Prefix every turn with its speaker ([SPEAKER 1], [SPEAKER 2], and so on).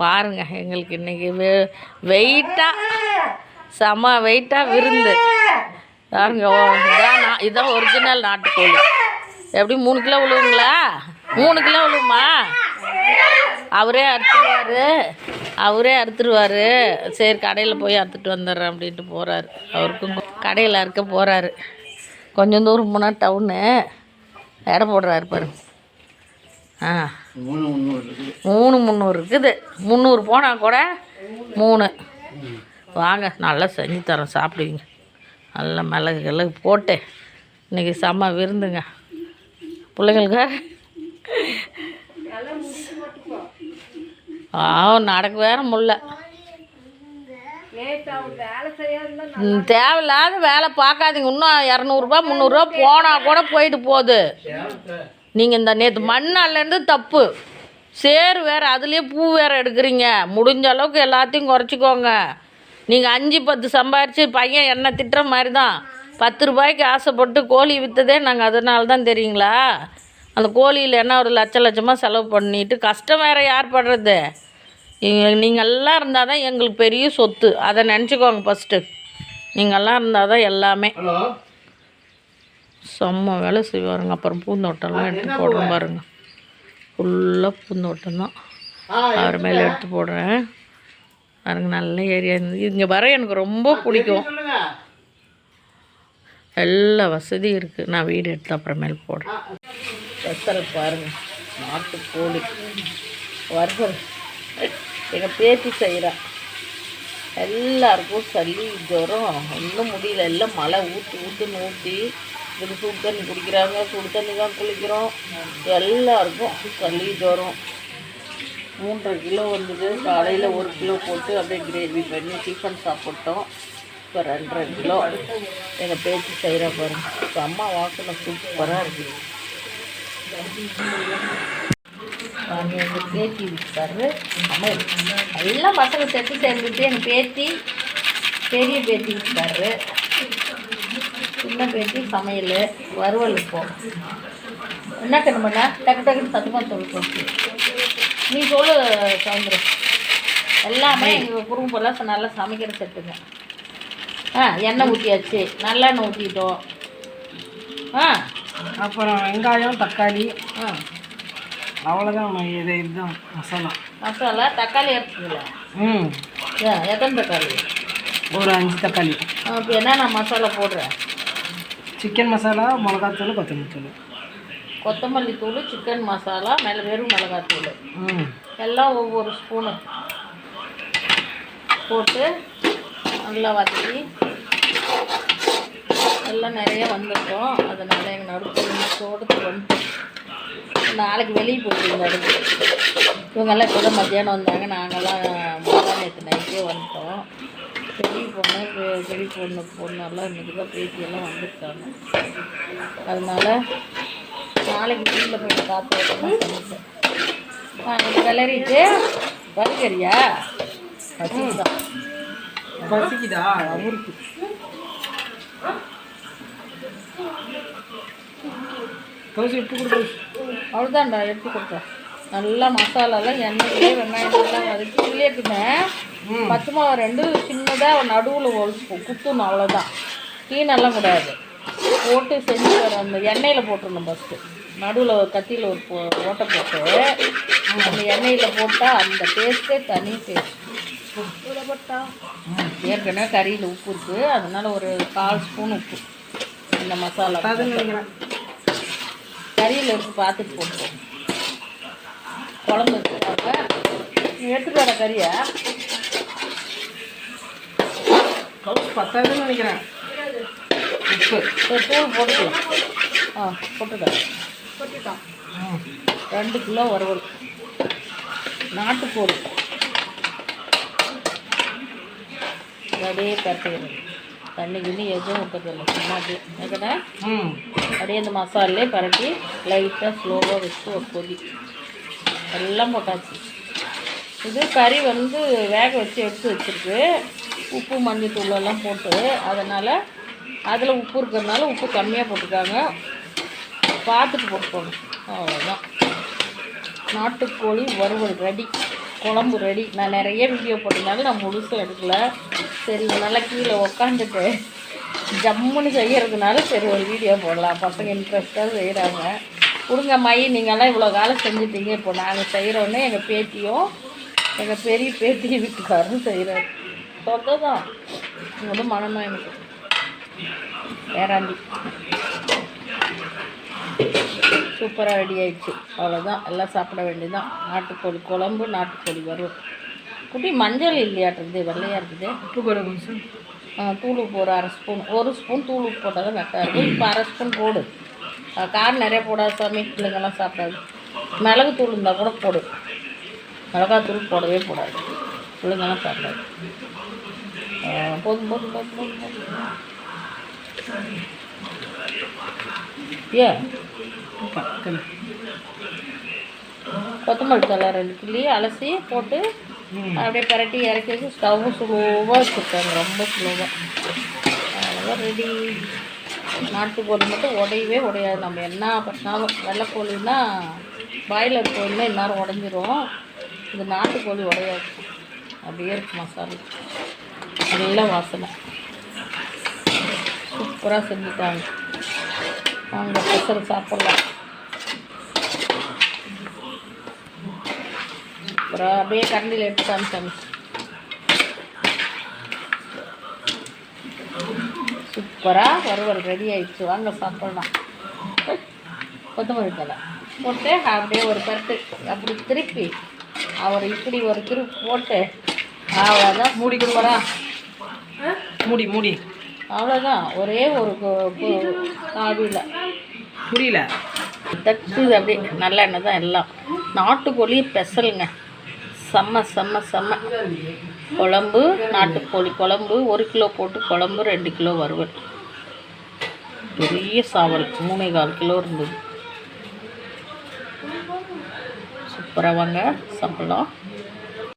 [SPEAKER 1] பாருங்க எங்களுக்கு இன்னைக்கு வெ வெயிட்டாக செம வெயிட்டாக விருந்து. பாருங்க இதான் நான் இதான் ஒரிஜினல் நாட்டுக்கோழி. எப்படி மூணு கிலோ விழுவுங்களா? மூணு கிலோ விழுவுமா? அவரே அறுத்துருவார். அவரே அறுத்துருவார். சரி கடையில் போய் அறுத்துட்டு வந்துடுறேன் அப்படின்ட்டு போகிறாரு அவருக்கும் கடையில் அறுக்க போகிறாரு கொஞ்சம் தூரம் போனால் டவுனு எடை போடுறாரு பாருங்க. ஆ.
[SPEAKER 2] மூணு முந்நூறு இருக்குது.
[SPEAKER 1] மூணு முந்நூறு இருக்குது. முந்நூறு போனால் கூட மூணு. வாங்க நல்லா செஞ்சு தரோம் சாப்பிடுவீங்க. நல்லா மிளகு கிழகு போட்டு இன்றைக்கி செம்ம விருந்துங்க. பிள்ளைங்களுக்கு ஆ நடக்க வேற முடில தேவையில்லாத வேலை பார்க்காதீங்க. இன்னும் இரநூறுபா முந்நூறுரூவா போனால் கூட போயிட்டு போகுது. நீங்கள் இந்த நேற்று மண்ணாலேருந்து தப்பு. சேரு வேறு அதுலேயே பூ வேறு எடுக்கிறீங்க. முடிஞ்ச அளவுக்கு எல்லாத்தையும் குறைச்சிக்கோங்க. நீங்கள் அஞ்சு பத்து சம்பாரித்து பையன் என்ன திட்டுற மாதிரி தான் பத்து ரூபாய்க்கு ஆசைப்பட்டு கோழி விற்றதே நாங்கள் அதனால தான் தெரியுங்களா? அந்த கோழியில் என்ன ஒரு லட்ச லட்சமாக செலவு பண்ணிட்டு கஷ்டம் வேறு யார் படுறது நீங்கள் எல்லாம் இருந்தால் தான் எங்களுக்கு பெரிய சொத்து. அதை நினச்சிக்கோங்க ஃபஸ்ட்டு நீங்கள்லாம் இருந்தால் தான் எல்லாமே செம்ம வேலை செய்வாருங்க. அப்புறம் பூந்தோட்டம்லாம் எடுத்து போடுறேன் பாருங்க. ஃபுல்லாக பூந்தோட்டம் தான் அவர் மேலே எடுத்து போடுறேன். பாருங்க நல்ல ஏரியா இருந்து இங்கே வர எனக்கு ரொம்ப பிடிக்கும். எல்லா வசதியும் இருக்குது நான் வீடு எடுத்து அப்புறமேல் போடுறேன். ஸ்பெஷல் பாருங்க. நாட்டுக்கோழி. வறுவல் எங்கள் பேத்தி செய்கிறா எல்லாருக்கும் சளி ஜுரம் ஒன்றும் முடியல. எல்லாம் மழை ஊற்றி ஊற்றுன்னு ஊற்றி இது சுடு தண்ணி குடிக்கிறாங்க சுடு தண்ணி தான் குளிக்கிறோம் எல்லாருக்கும் சளி ஜுரம். மூன்றரை கிலோ வந்தது. காலையில் ஒரு கிலோ போட்டு அப்படியே கிரேவி பண்ணி டிஃபன் சாப்பிட்டோம். இப்போ ரெண்டரை கிலோ. எங்கள் பேச்சு செய்கிற பாருங்க. இப்போ அம்மா வாசனை சூப்பராக இருக்குது வாங்க எங்கள் பேத்தி இருக்காரு. அம்மா எல்லாம் பசங்க செட்டு சேர்ந்துட்டு எங்கள் பேத்தி பெரிய பேத்தி இருக்காரு. சின்ன பேத்தி சமையல் வறுவல் இப்போ என்ன கண்ணு பண்ண டக்கு டக்குன்னு சத்தமாக சொல்லு சொல்லு நீ சொல்லு சவுந்தரம் எல்லாமே எங்கள் குடும்பம்லாம் நல்லா சமைக்கிற செட்டுங்க. ஆ எண்ணெய் ஊற்றியாச்சு நல்லெண்ணெய் ஊற்றிட்டோம் ஆ.
[SPEAKER 3] அப்புறம் வெங்காயம் தக்காளி.
[SPEAKER 1] ஆ.
[SPEAKER 3] அவ்வளோதான் இது இதுதான் மசாலா.
[SPEAKER 1] மசாலா தக்காளி எடுத்துக்கல.
[SPEAKER 3] ம்.
[SPEAKER 1] எத்தனை தக்காளி?
[SPEAKER 3] ஒரு அஞ்சு தக்காளி.
[SPEAKER 1] இப்போ என்னென்ன மசாலா போடுறேன்?
[SPEAKER 3] சிக்கன் மசாலா மிளகாத்தூள் கொத்தமல்லி தூள்
[SPEAKER 1] கொத்தமல்லி தூள் சிக்கன் மசாலா மேலே வெறும் மிளகாத்தூள். எல்லாம் ஒவ்வொரு ஸ்பூனு போட்டு நல்லா வதக்கி எல்லாம் நிறைய வந்திருக்கோம். அதனால் எங்கள் நடுப்பு தோட்டத்துக்கு வந்து நாளைக்கு வெளியே போயிட்டு அடுத்து இவங்கெல்லாம் இப்போ தான் மத்தியானம் வந்தாங்க. நாங்கள்லாம் நேற்று நைட்டே வந்துட்டோம். பெரிய பொண்ணு பெரிய பொண்ணு பொண்ணெல்லாம் இன்றைக்கி தான் பேத்தியெல்லாம் வந்திருக்காங்க. அதனால நாளைக்கு வீட்டில் ஓட்டணும் சமைச்சேன் நாங்கள் கிளறிட்டு வருகிறியா வச்சுக்கிட்டோம்
[SPEAKER 3] பசிக்குதா?
[SPEAKER 1] அவருக்கு.
[SPEAKER 3] தோசை கொடு
[SPEAKER 1] அவ்வளோதான்டா எடுத்து கொடுத்தேன் நல்லா மசாலாலாம் எண்ணெயிலே வெங்காயம் நல்லா வதக்கி உள்ளேட்டுமே பச்சை மிளகா ரெண்டு சின்னதாக நடுவில் ஸ்பூ- குத்தணும் அவ்வளோதான் கீழெல்லாம் கூடாது போட்டு செஞ்சு வர அந்த எண்ணெயில் போட்டுடணும் ஃபஸ்ட்டு நடுவில் கத்தியில் ஒரு போ- ஓட்டை போட்டு அந்த எண்ணெயில் போட்டால் அந்த டேஸ்ட்டே தனி டேஸ்ட் ஏற்கனவே கறியில் உப்பு இருக்குது அதனால ஒரு கால் ஸ்பூன் உப்பு. இந்த மசாலா கறியில் இருக்கு பார்த்துட்டு போட்டுருவோம் குழம்பு எடுத்துட்டு வர கறியை.
[SPEAKER 3] கவுஸ் பத்தாதுன்னு நினைக்கிறேன். உப்பு.
[SPEAKER 1] தூள் போட்டுக்கலாம் ஆ போட்டுட்டான்
[SPEAKER 3] ம்
[SPEAKER 1] ரெண்டு கிலோ வறுவல். நாட்டுக்கோழி. அப்படியே பரட்டிக்கிறது தண்ணி கிண்ணி எதுவும் ஊற்றுறதில்ல சும்மா அப்படியே
[SPEAKER 3] ம்.
[SPEAKER 1] அப்படியே இந்த மசாலே பரட்டி லைட்டாக ஸ்லோவாக வச்சு ஒரு கொதி எல்லாம் போட்டாச்சு. இது கறி வந்து வேக வச்சு எடுத்து வச்சிருக்கு. உப்பு மஞ்சள் எல்லாம் போட்டு அதனால் அதில் உப்பு இருக்கிறதுனால உப்பு கம்மியாக போட்டிருக்காங்க பார்த்துட்டு போட்டுக்கோங்க அவ்வளோதான் நாட்டுக்கோழி வறுவல் ரெடி குழம்பு ரெடி நான் நிறைய வீடியோ போட்டதுனால நான் முழுசும் எடுக்கல. சரி நல்லா கீழே உக்காந்துட்டு ஜம்முன்னு செய்கிறதுனால சரி ஒரு வீடியோ போடலாம். பசங்க இன்ட்ரெஸ்ட்டாக செய்கிறாங்க கொடுங்க மை நீங்கள்லாம் இவ்வளோ காலம் செஞ்சுட்டீங்க. இப்போ நாங்கள் செய்கிறோன்னே எங்கள் பேத்தியும் எங்கள் பெரிய பேத்தியும் வீட்டுக்காரரும் செய்கிறாரு சொந்தம் தான் உங்களோட மனமாக எனக்கு. வேறாண்டி சூப்பராக ரெடி ஆயிடுச்சு. அவ்வளோதான் எல்லாம் சாப்பிட வேண்டியதுதான். நாட்டுக்கோழி குழம்பு நாட்டுக்கோழி வறுவல். குட்டி மஞ்சள் இல்லையாட்டுறது வெள்ளையாக இருக்குது.
[SPEAKER 3] உப்பு கூட கொஞ்சம்
[SPEAKER 1] தூள் உப்பு ஒரு அரை ஸ்பூன். ஒரு ஸ்பூன் தூள் உப்பு போட்டால் தான் கரெக்டாக இருக்கும். இப்போ அரை ஸ்பூன் போடு. காரம் நிறைய போடாது சாமி. பிள்ளைங்கெல்லாம் சாப்பிடாது. மிளகு தூள் இருந்தால் கூட போடு. மிளகாத்தூள் போடவே போடாது. பிள்ளைங்கெல்லாம் சாப்பிடாது. போதும் போதும் போதும் போதும்
[SPEAKER 3] ஏ
[SPEAKER 1] கொத்தமல்லி தலை ரெண்டு கிள்ளி அலசி போட்டு அப்படியே பரட்டி இறக்கி வச்சு ஸ்டவ்வும் ஸ்லோவாக வச்சுருக்காங்க ரொம்ப ஸ்லோவாக அவ்வளோதான் ரெடி நாட்டுக்கோழி மட்டும் உடையவே உடையாது. நம்ம என்ன பண்ணாலும் வெள்ளைக்கோழின்னா பாய்லர் கோழினா இந்நேரம் உடஞ்சிரும் இது நாட்டுக்கோழி உடையாது அப்படியே இருக்கு மசாலா. நல்ல வாசனை. சூப்பராக செஞ்சுட்டாங்க. வாங்க பெசல் சாப்பிட்லாம். அப்புறம் அப்படியே கரண்டியில் எடுத்து காமிச்சாங்க. சூப்பராக வறுவல் ரெடி ஆயிடுச்சு. வாங்க சாப்பிட்லாம். கொத்தமல்லி தலை போட்டு அப்படியே ஒரு பருத்து அப்படி திருப்பி அவர் இப்படி ஒரு திருப்பி போட்டு அவ்வளோதான் மூடி கொடுக்குறா
[SPEAKER 3] மூடி மூடி.
[SPEAKER 1] அவ்வளோதான் ஒரே ஒரு ஆவியில்.
[SPEAKER 3] புரியல.
[SPEAKER 1] தட்டுது அப்படியே. நல்லெண்ணெய் தான் எல்லாம். நாட்டுக்கோழி பெசலுங்க செம்ம செம்ம செம்ம. குழம்பு நாட்டுக்கோழி குழம்பு ஒரு கிலோ போட்டு குழம்பு ரெண்டு கிலோ வறுவல். பெரிய சாவல். மூணே கால் கிலோ இருந்தது. சூப்பராக வாங்க. சாப்பிட்லாம்.